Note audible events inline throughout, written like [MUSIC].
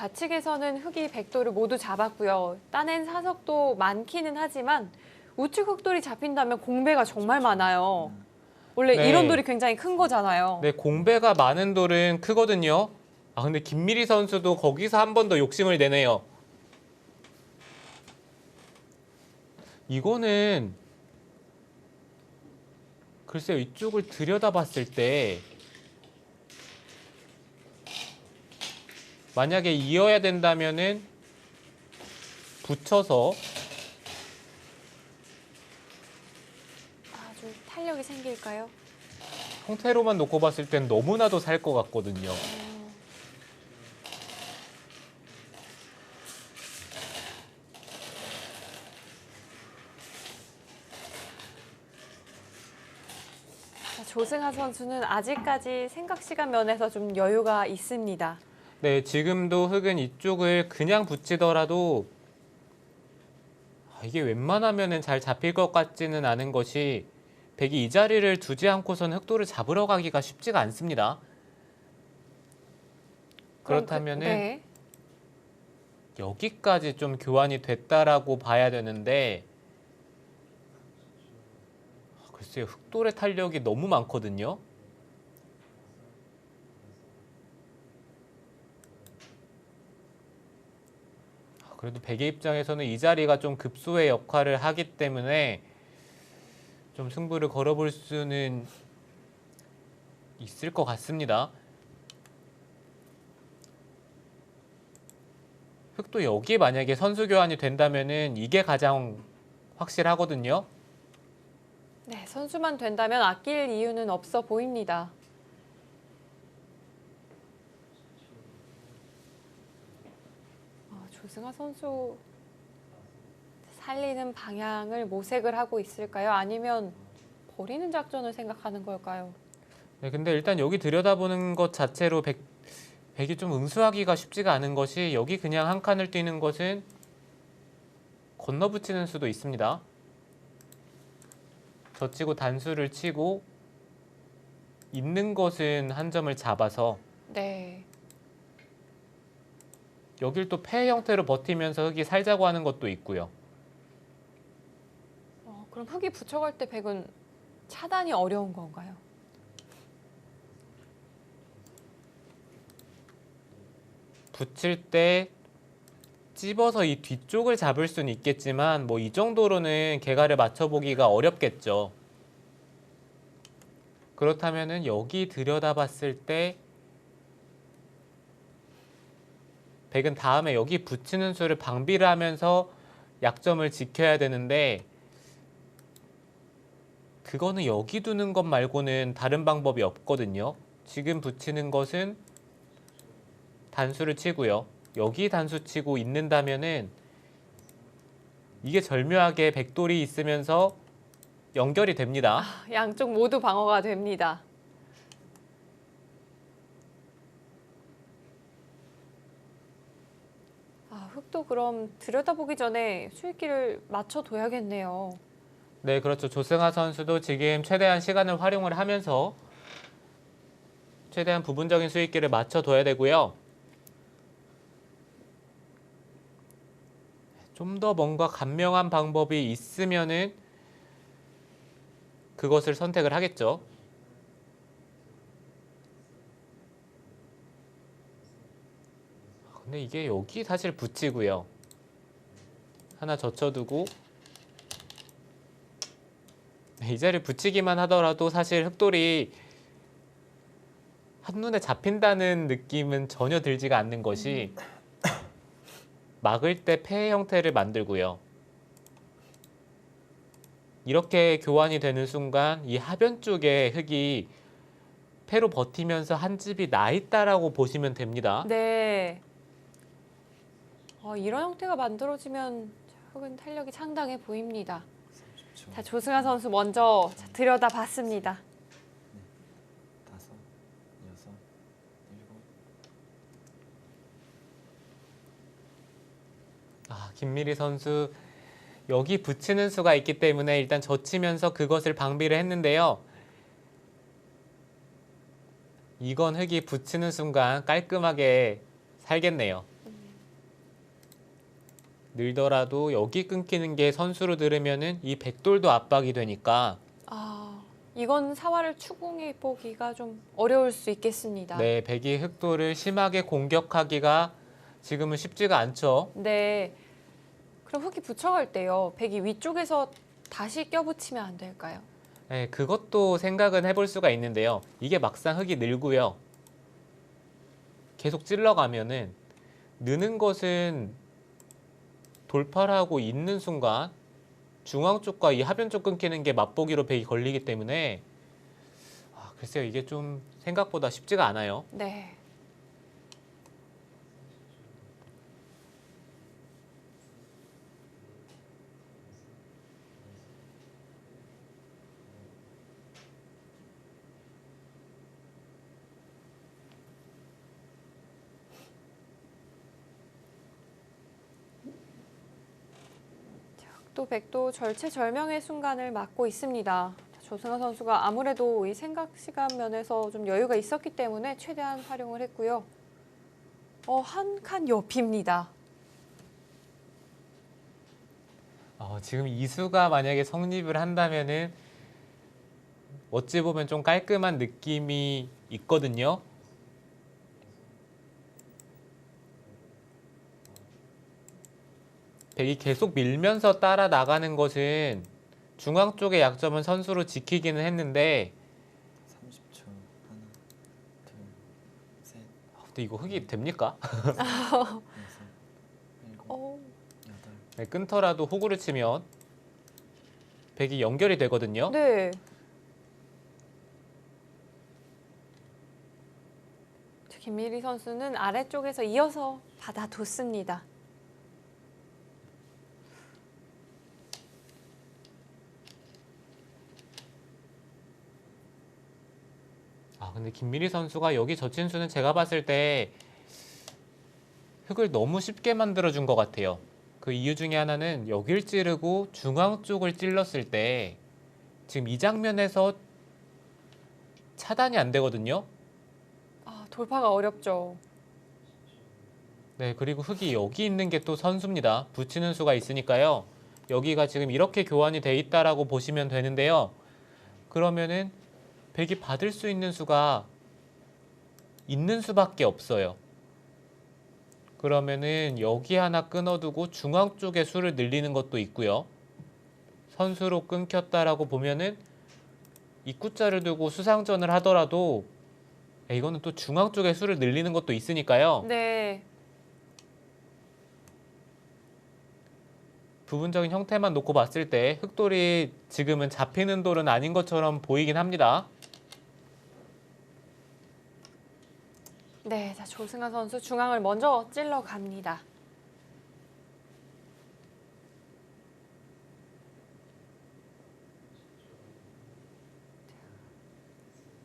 좌측에서는 흙이 백도를 모두 잡았고요. 따낸 사석도 많기는 하지만 우측 흙돌이 잡힌다면 공배가 정말 많아요. 원래 네. 이런 돌이 굉장히 큰 거잖아요. 네, 공배가 많은 돌은 크거든요. 아, 근데 김미리 선수도 거기서 한 번 더 욕심을 내네요. 이거는 글쎄요, 이쪽을 들여다봤을 때 만약에 이어야 된다면은 붙여서 아주 탄력이 생길까요? 형태로만 놓고 봤을 땐 너무나도 살 것 같거든요. 자, 조승하 선수는 아직까지 생각 시간 면에서 좀 여유가 있습니다. 네, 지금도 흙은 이쪽을 그냥 붙이더라도 아, 이게 웬만하면은 잘 잡힐 것 같지는 않은 것이 백이 이 자리를 두지 않고선 흑도를 잡으러 가기가 쉽지가 않습니다. 그럼 그- 그렇다면 은 네. 여기까지 좀 교환이 됐다라고 봐야 되는데 아, 글쎄요 흑돌의 탄력이 너무 많거든요. 그래도 백의 입장에서는 이 자리가 좀 급소의 역할을 하기 때문에 좀 승부를 걸어볼 수는 있을 것 같습니다. 흑도 여기 만약에 선수 교환이 된다면은 이게 가장 확실하거든요. 네, 선수만 된다면 아낄 이유는 없어 보입니다. 어, 조승하 선수 살리는 방향을 모색을 하고 있을까요? 아니면 버리는 작전을 생각하는 걸까요? 네, 근데 일단 여기 들여다보는 것 자체로 백, 백이 좀 응수하기가 쉽지가 않은 것이 여기 그냥 한 칸을 뛰는 것은 건너붙이는 수도 있습니다. 젖히고 단수를 치고 있는 것은 한 점을 잡아서 네. 여길 또 폐 형태로 버티면서 흙이 살자고 하는 것도 있고요. 어, 그럼 흙이 붙여갈 때 백은 차단이 어려운 건가요? 붙일 때 찝어서 이 뒤쪽을 잡을 수는 있겠지만 뭐 이 정도로는 개가를 맞춰보기가 어렵겠죠. 그렇다면 은 여기 들여다봤을 때 백은 다음에 여기 붙이는 수를 방비를 하면서 약점을 지켜야 되는데 그거는 여기 두는 것 말고는 다른 방법이 없거든요. 지금 붙이는 것은 단수를 치고요. 여기 단수 치고 있는다면은 이게 절묘하게 백돌이 있으면서 연결이 됩니다. 아, 양쪽 모두 방어가 됩니다. 아, 흙도 그럼 들여다보기 전에 수익기를 맞춰둬야겠네요. 네, 그렇죠. 조승하 선수도 지금 최대한 시간을 활용을 하면서 최대한 부분적인 수익기를 맞춰둬야 되고요. 좀 더 뭔가 간명한 방법이 있으면은 그것을 선택을 하겠죠. 근데 이게 여기 사실 붙이고요. 하나 젖혀두고 네, 이 자리에 붙이기만 하더라도 사실 흑돌이 한눈에 잡힌다는 느낌은 전혀 들지가 않는 것이 막을 때폐 형태를 만들고요. 이렇게 교환이 되는 순간 이 하변 쪽에 흙이 폐로 버티면서 한 집이 나 있다라고 보시면 됩니다. 네. 어, 이런 형태가 만들어지면 흙은 탄력이 상당해 보입니다. 자, 조승하 선수 먼저 자, 들여다봤습니다. 다섯, 여섯, 일곱. 아, 김미리 선수 여기 붙이는 수가 있기 때문에 일단 젖히면서 그것을 방비를 했는데요. 이건 흙이 붙이는 순간 깔끔하게 살겠네요. 늘더라도 여기 끊기는 게 선수로 들으면은 이 백돌도 압박이 되니까 아, 이건 사활을 추궁해 보기가 좀 어려울 수 있겠습니다. 네, 백이 흑돌을 심하게 공격하기가 지금은 쉽지가 않죠. 네. 그럼 흙이 붙여갈 때요. 백이 위쪽에서 다시 껴붙이면 안 될까요? 네, 그것도 생각은 해볼 수가 있는데요. 이게 막상 흙이 늘고요. 계속 찔러가면은 느는 것은 돌파를 하고 있는 순간 중앙 쪽과 이 하변 쪽 끊기는 게 맛보기로 백이 걸리기 때문에 아, 글쎄요 이게 좀 생각보다 쉽지가 않아요. 네. 자, 또 백도 절체절명의 순간을 맞고 있습니다. 조승아 선수가 아무래도 이 생각 시간 면에서 좀 여유가 있었기 때문에 최대한 활용을 했고요. 어, 한 칸 옆입니다. 어, 지금 이수가 만약에 성립을 한다면은 어찌 보면 좀 깔끔한 느낌이 있거든요. 백이 계속 밀면서 따라 나가는 것은 중앙 쪽의 약점은 선수로 지키기는 했는데 30초. 하나, 둘, 셋, 아, 근데 이거 흑이 됩니까? 여섯, 일곱, 어, 여덟. 네, 끊더라도 호구를 치면 백이 연결이 되거든요. 네. 자, 김미리 선수는 아래쪽에서 이어서 받아뒀습니다. 근데 김미리 선수가 여기 저친수는 제가 봤을 때 흙을 너무 쉽게 만들어준 것 같아요. 그 이유 중에 하나는 여길 찌르고 중앙 쪽을 찔렀을 때 지금 이 장면에서 차단이 안 되거든요. 아, 돌파가 어렵죠. 네 그리고 흙이 여기 있는 게 또 선수입니다. 붙이는 수가 있으니까요. 여기가 지금 이렇게 교환이 돼 있다라고 보시면 되는데요. 그러면은 백이 받을 수 있는 수가 있는 수밖에 없어요. 그러면은 여기 하나 끊어두고 중앙 쪽에 수를 늘리는 것도 있고요. 선수로 끊겼다라고 보면은 입구자를 두고 수상전을 하더라도 에, 이거는 또 중앙 쪽에 수를 늘리는 것도 있으니까요. 네. 부분적인 형태만 놓고 봤을 때 흑돌이 지금은 잡히는 돌은 아닌 것처럼 보이긴 합니다. 네, 자, 조승아 선수 중앙을 먼저 찔러 갑니다.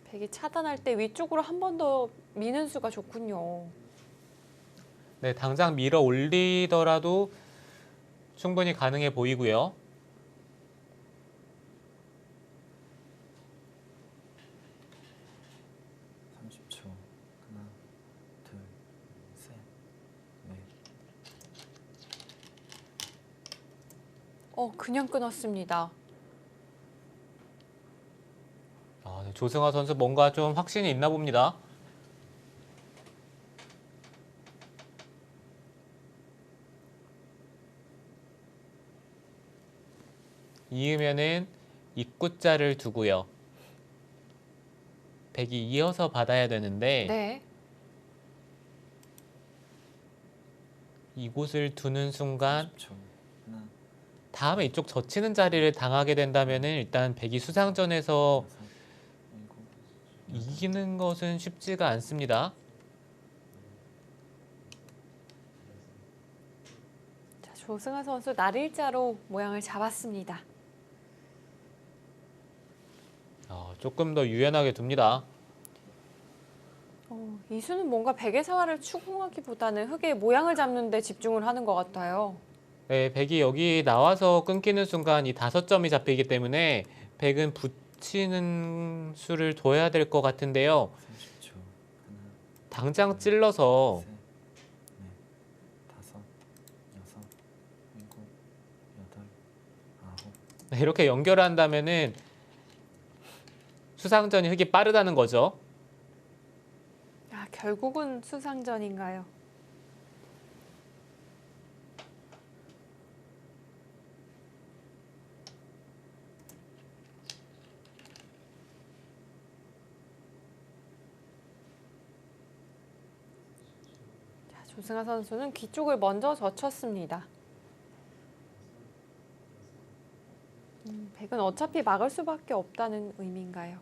백이 차단할 때 위쪽으로 한 번 더 미는 수가 좋군요. 네, 당장 밀어 올리더라도 충분히 가능해 보이고요. 삼십 초. 하나, 둘, 셋, 넷. 어, 그냥 끊었습니다. 아, 네, 조승화 선수 뭔가 좀 확신이 있나 봅니다. 이으면은 입구자를 두고요. 백이 이어서 받아야 되는데 네. 이곳을 두는 순간 30초. 다음에 이쪽 젖히는 자리를 당하게 된다면은 일단 백이 수상전에서 이기는 것은 쉽지가 않습니다. 자, 조승아 선수 날일자로 모양을 잡았습니다. 어, 조금 더 유연하게 둡니다. 어, 이수는 뭔가 백의 사활을 추궁하기보다는 흙의 모양을 잡는 데 집중을 하는 것 같아요. 예, 네, 100이 여기 나와서 끊기는 순간 이 다섯 점이 잡히기 때문에 백은 붙이는 수를 둬야 될 것 같은데요. 당장 찔러서 네, 이렇게 연결한다면은 수상전이 흙이 빠르다는 거죠. 아, 결국은 수상전인가요? 조승아 선수는 귀 쪽을 먼저 젖혔습니다. 음, 백은 어차피 막을 수밖에 없다는 의미인가요?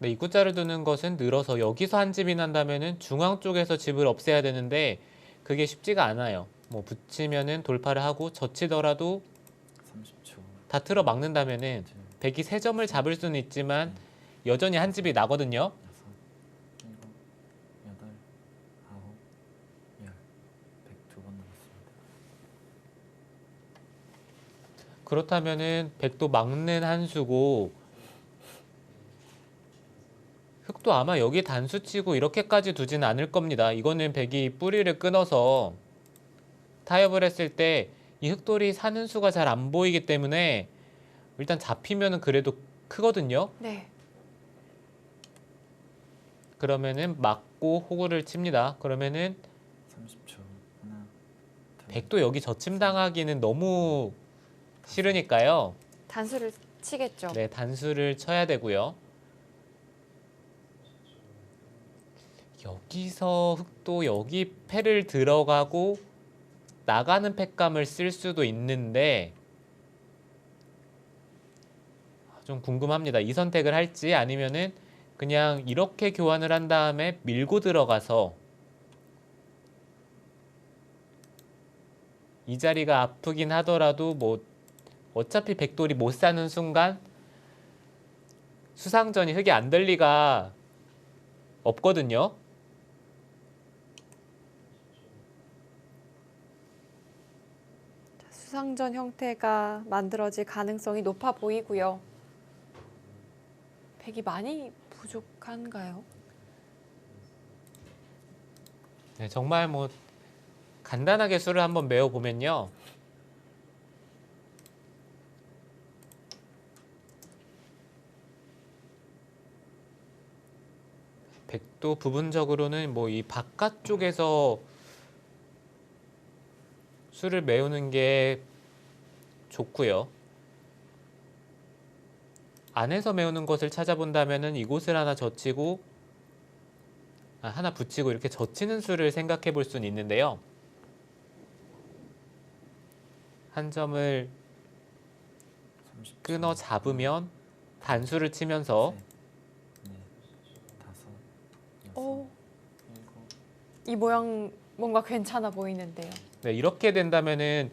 네, 입구자를 두는 것은 늘어서 여기서 한 집이 난다면은 중앙 쪽에서 집을 없애야 되는데 그게 쉽지가 않아요. 뭐 붙이면은 돌파를 하고 젖히더라도 30초. 다 틀어 막는다면은 둘, 백이 세 점을 잡을 수는 있지만 여전히 한 집이 나거든요. 여섯, 일곱, 여덟, 아홉, 열. 102번 남았습니다. 그렇다면은 백도 막는 한 수고 흑도 아마 여기 단수 치고 이렇게까지 두지는 않을 겁니다. 이거는 백이 뿌리를 끊어서 타협을 했을 때 이 흑돌이 사는 수가 잘 안 보이기 때문에 일단 잡히면은 그래도 크거든요. 네. 그러면은 막고 호구를 칩니다. 그러면은 30초. 하나, 둘, 백도 여기 저침 당하기는 너무 싫으니까요. 단수를 치겠죠. 네, 단수를 쳐야 되고요. 여기서 흑도 여기 패를 들어가고 나가는 팩감을 쓸 수도 있는데 좀 궁금합니다. 이 선택을 할지 아니면은 그냥 이렇게 교환을 한 다음에 밀고 들어가서 이 자리가 아프긴 하더라도 뭐 어차피 백돌이 못 사는 순간 수상전이 흙이 안 될 리가 없거든요. 수상전 형태가 만들어질 가능성이 높아 보이고요. 백이 많이 부족한가요? 네, 정말 뭐 간단하게 수를 한번 메워 보면요. 백도 부분적으로는 뭐 이 바깥쪽에서 수를 메우는 게 좋고요. 안에서 메우는 것을 찾아본다면은 이곳을 하나 젖히고 아, 하나 붙이고 이렇게 젖히는 수를 생각해 볼 수는 있는데요. 한 점을 30초. 끊어 잡으면 단수를 치면서 여섯, 오, 일곱, 이 모양 뭔가 괜찮아 보이는데요. 네, 이렇게 된다면은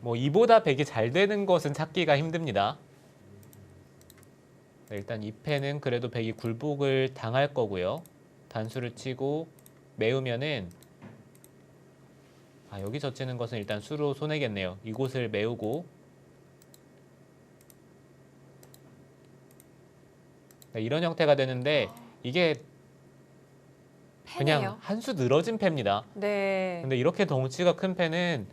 뭐 이보다 백이 잘 되는 것은 찾기가 힘듭니다. 네, 일단 이 패는 그래도 백이 굴복을 당할 거고요. 단수를 치고 메우면은 아 여기 젖히는 것은 일단 수로 손해겠네요. 이곳을 메우고 네, 이런 형태가 되는데 이게 패네요. 한수 늘어진 패입니다. 네. 근데 이렇게 덩치가 큰 패는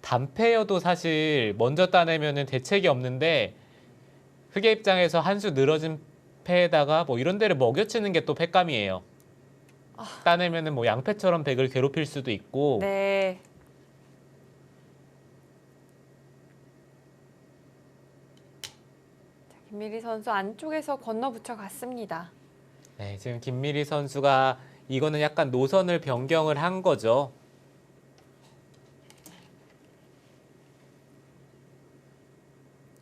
단패여도 사실 먼저 따내면은 대책이 없는데 흑의 입장에서 한 수 늘어진 패에다가 뭐 이런 데를 먹여치는 게 또 패감이에요. 따내면은 뭐 양패처럼 백을 괴롭힐 수도 있고 네. 자, 김미리 선수 안쪽에서 건너 붙여 갔습니다. 네, 지금 김미리 선수가 이거는 약간 노선을 변경을 한 거죠.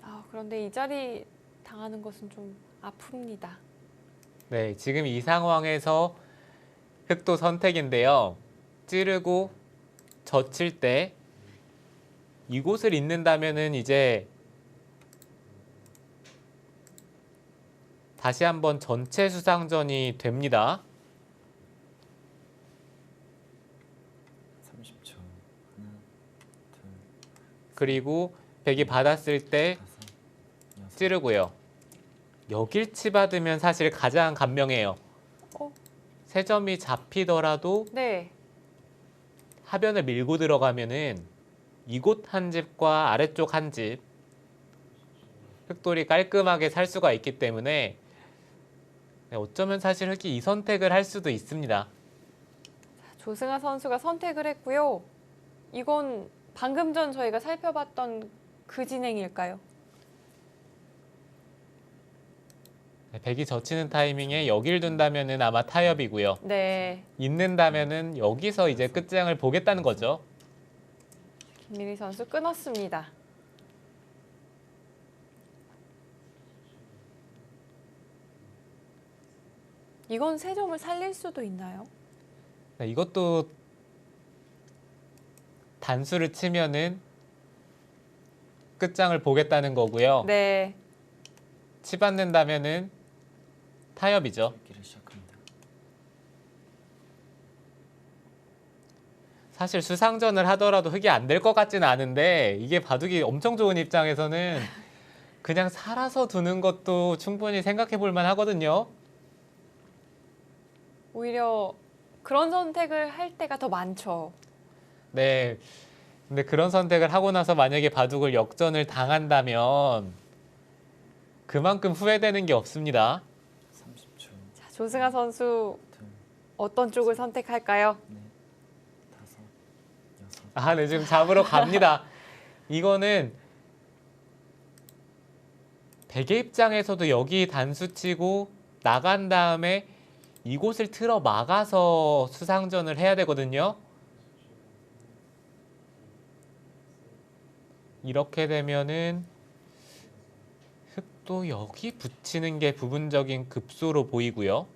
아, 그런데 이 자리 당하는 것은 좀 아픕니다. 네, 지금 이 상황에서 흑도 선택인데요. 찌르고 젖힐 때 이곳을 잇는다면은 이제 다시 한번 전체 수상전이 됩니다. 그리고 백이 받았을 때 찌르고요. 여길 치 받으면 사실 가장 간명해요. 어? 세 점이 잡히더라도 네. 하변을 밀고 들어가면은 이곳 한 집과 아래쪽 한 집 흑돌이 깔끔하게 살 수가 있기 때문에 네, 어쩌면 사실 흑이 이 선택을 할 수도 있습니다. 조승아 선수가 선택을 했고요. 이건 방금 전 저희가 살펴봤던 그 진행일까요? 네, 백이 젖히는 타이밍에 여길 둔다면은 아마 타협이고요. 네. 있는다면은 여기서 이제 끝장을 보겠다는 거죠. 김민희 선수 끊었습니다. 이건 세 점을 살릴 수도 있나요? 네, 이것도 단수를 치면은 끝장을 보겠다는 거고요. 네. 치받는다면은 타협이죠. 사실 수상전을 하더라도 흑이 안 될 것 같지는 않은데 이게 바둑이 엄청 좋은 입장에서는 그냥 살아서 두는 것도 충분히 생각해 볼 만하거든요. 오히려 그런 선택을 할 때가 더 많죠. 네. 근데 그런 선택을 하고 나서 만약에 바둑을 역전을 당한다면 그만큼 후회되는 게 없습니다. 30초. 자, 조승아 선수 둘, 어떤 쪽을 선택할까요? 다섯, 여섯. 아, 네, 지금 잡으러 갑니다. [LAUGHS] 이거는 백의 입장에서도 여기 단수 치고 나간 다음에 이곳을 틀어 막아서 수상전을 해야 되거든요. 이렇게 되면은 흑도 여기 붙이는 게 부분적인 급소로 보이고요.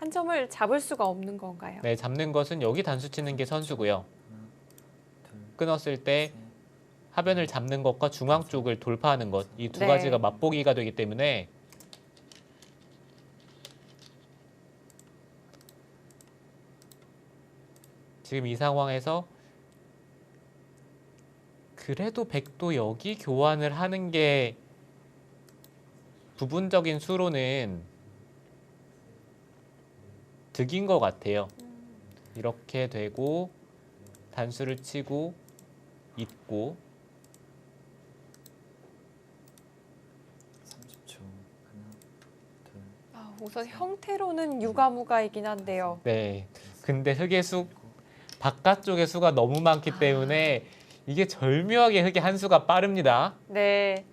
한 점을 잡을 수가 없는 건가요? 네, 잡는 것은 여기 단수 치는 게 선수고요. 끊었을 때 셋, 하변을 잡는 것과 중앙 쪽을 돌파하는 것 이 두 네. 가지가 맛보기가 되기 때문에 지금 이 상황에서 그래도 백도 여기 교환을 하는 게 부분적인 수로는 득인 것 같아요. 이렇게 되고 단수를 치고 있고 30초. 하나, 둘, 아, 우선 형태로는 유가무가이긴 한데요. 네. 넷, 근데 흑의 수 바깥쪽의 수가 너무 많기 때문에 이게 절묘하게 흑의 한 수가 빠릅니다. 네.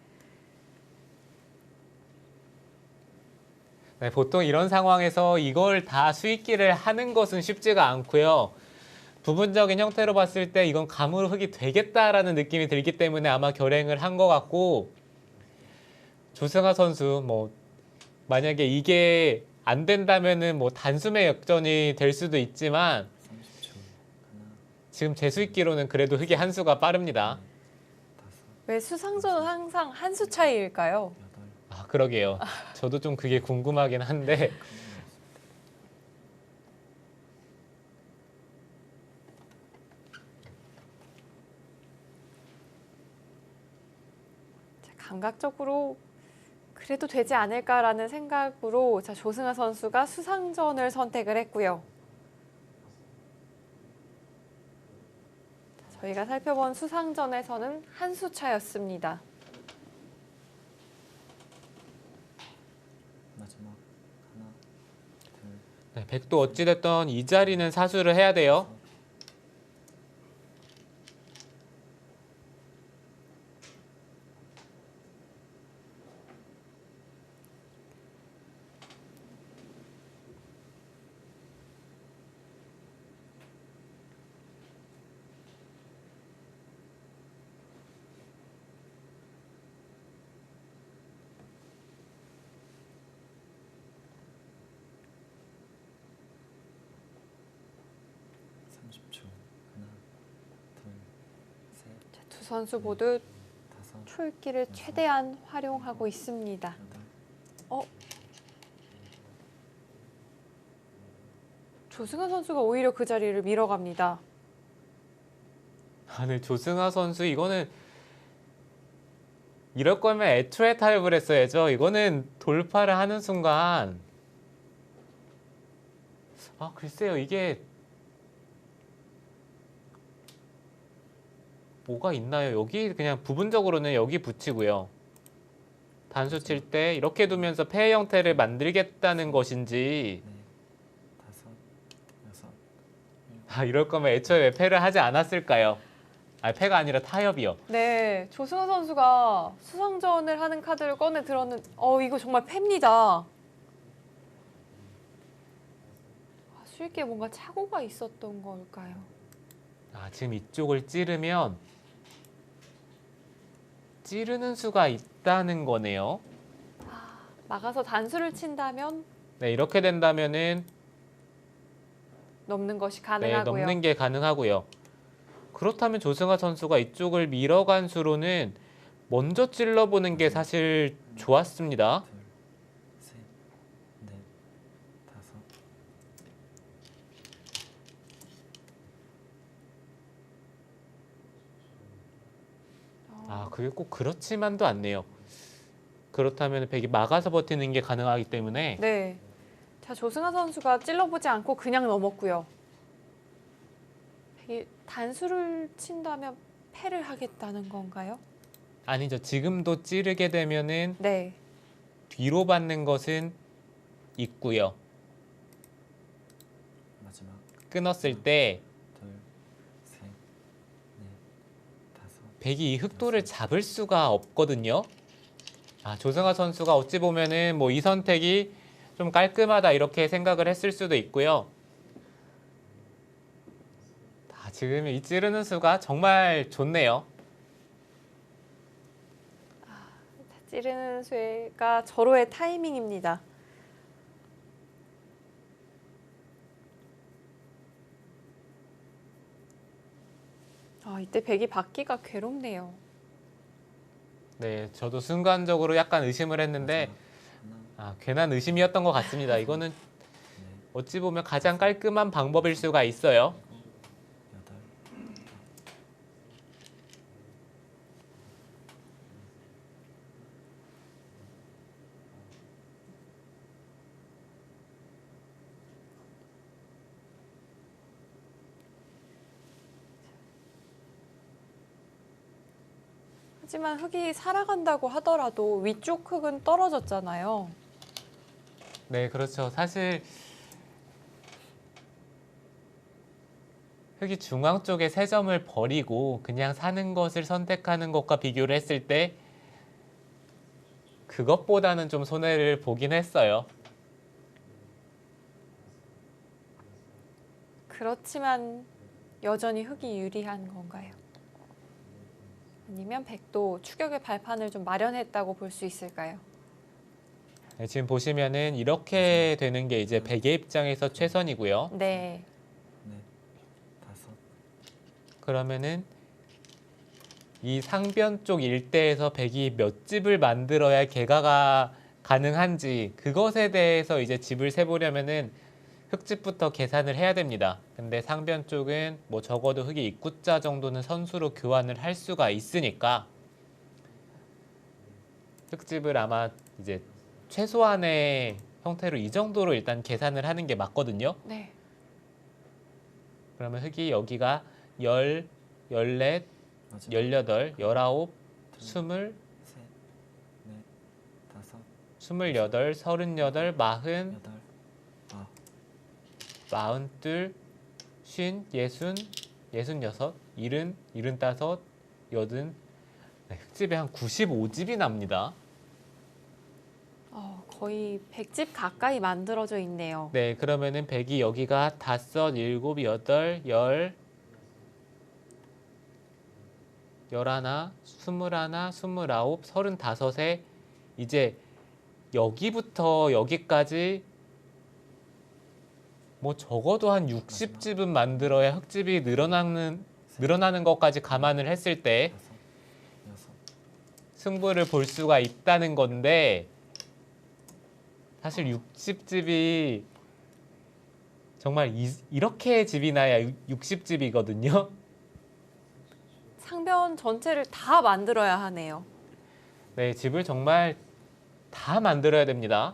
네, 보통 이런 상황에서 이걸 다 수익기를 하는 것은 쉽지가 않고요. 부분적인 형태로 봤을 때 이건 감으로 흑이 되겠다라는 느낌이 들기 때문에 아마 결행을 한 것 같고 조승아 선수 뭐 만약에 이게 안 된다면은 뭐 단숨에 역전이 될 수도 있지만 30초. 하나, 지금 제 수익기로는 그래도 흑의 한 수가 빠릅니다. 왜 수상전은 항상 한 수 차이일까요? 아 그러게요. 저도 좀 그게 궁금하긴 한데 자, 감각적으로 그래도 되지 않을까라는 생각으로 자, 조승아 선수가 수상전을 선택을 했고요. 저희가 살펴본 수상전에서는 한 수 차였습니다. 마지막. 하나, 둘, 네, 백도 어찌됐던 이 자리는 사수를 해야 돼요. 여섯. 삼십 초. 하나, 둘, 셋, 자, 두 선수 모두 초읽기를 최대한 활용하고 있습니다. 여덟. 조승아 선수가 오히려 그 자리를 밀어갑니다. 아, 네, 조승아 선수 이거는 이럴 거면 애초에 타협을 했어야죠. 이거는 돌파를 하는 순간 아 글쎄요 이게 뭐가 있나요? 여기 그냥 부분적으로는 여기 붙이고요. 단수 칠 때 이렇게 두면서 패 형태를 만들겠다는 것인지 여섯, 아 이럴 거면 애초에 왜 패를 하지 않았을까요? 아 패가 아니라 타협이요. 네, 조승우 선수가 수상전을 하는 카드를 꺼내 들었는. 어, 이거 정말 패입니다. 아, 수익에 뭔가 착오가 있었던 걸까요? 아 지금 이쪽을 찌르면 찌르는 수가 있다는 거네요. 막아서 단수를 친다면 네 이렇게 된다면은 넘는 것이 네, 가능하고요. 넘는 게 가능하고요. 그렇다면 조승아 선수가 이쪽을 밀어간 수로는 먼저 찔러보는 게 사실 좋았습니다. 둘, 셋, 넷, 다섯, 아 그게 꼭 그렇지만도 않네요. 그렇다면 백이 막아서 버티는 게 가능하기 때문에 네. 자, 조승아 선수가 찔러보지 않고 그냥 넘었고요. 이 단수를 친다면 패를 하겠다는 건가요? 아니죠. 지금도 찌르게 되면은 네. 뒤로 받는 것은 있고요. 마지막 끊었을 때 둘, 셋, 넷, 다섯, 백이 이 흑도를 잡을 수가 없거든요. 아, 조승아 선수가 어찌 보면은 뭐 이 선택이 좀 깔끔하다 이렇게 생각을 했을 수도 있고요. 아, 지금 이 찌르는 수가 정말 좋네요. 찌르는 수가 절호의 타이밍입니다. 아, 이때 백이 받기가 괴롭네요. 네, 저도 순간적으로 약간 의심을 했는데 아, 괜한 의심이었던 것 같습니다. 이거는 넷, 어찌 보면 가장 깔끔한 방법일 수가 있어요. 하지만 흙이 살아간다고 하더라도 위쪽 흙은 떨어졌잖아요. 네, 그렇죠. 사실 흑이 중앙 쪽에 세 점을 버리고 그냥 사는 것을 선택하는 것과 비교를 했을 때 그것보다는 좀 손해를 보긴 했어요. 그렇지만 여전히 흙이 유리한 건가요? 아니면 백도 추격의 발판을 좀 마련했다고 볼 수 있을까요? 네, 지금 보시면은 이렇게 되는 게 이제 백의 입장에서 최선이고요. 네. 넷, 다섯, 그러면은 이 상변 쪽 일대에서 백이 몇 집을 만들어야 개가가 가능한지 그것에 대해서 이제 집을 세보려면은 흑집부터 계산을 해야 됩니다. 근데 상변 쪽은 뭐 적어도 흑이 입구자 정도는 선수로 교환을 할 수가 있으니까 흑집을 아마 이제 최소한의 형태로 이 정도로 일단 계산을 하는 게 맞거든요. 네. 그러면 흑이 여기가 10, 14, 맞아. 18, 19, 20, 28, 38, 40, 마흔둘, 쉰, 예순, 예순여섯, 일흔, 일흔다섯, 여든 네, 흙집에 한 95집이 납니다. 어, 거의 100집 가까이 만들어져 있네요. 네, 그러면은 백이 여기가 다섯, 일곱, 여덟, 열, 열하나, 스물하나, 스물아홉, 서른다섯에 이제 여기부터 여기까지 뭐 적어도 한 60집은 만들어야 흙집이 늘어나는 늘어나는 것까지 감안을 했을 때 승부를 볼 수가 있다는 건데 사실 60집이 정말 이, 이렇게 집이 나야 60집이거든요. 상변 전체를 다 만들어야 하네요. 네, 집을 정말 다 만들어야 됩니다.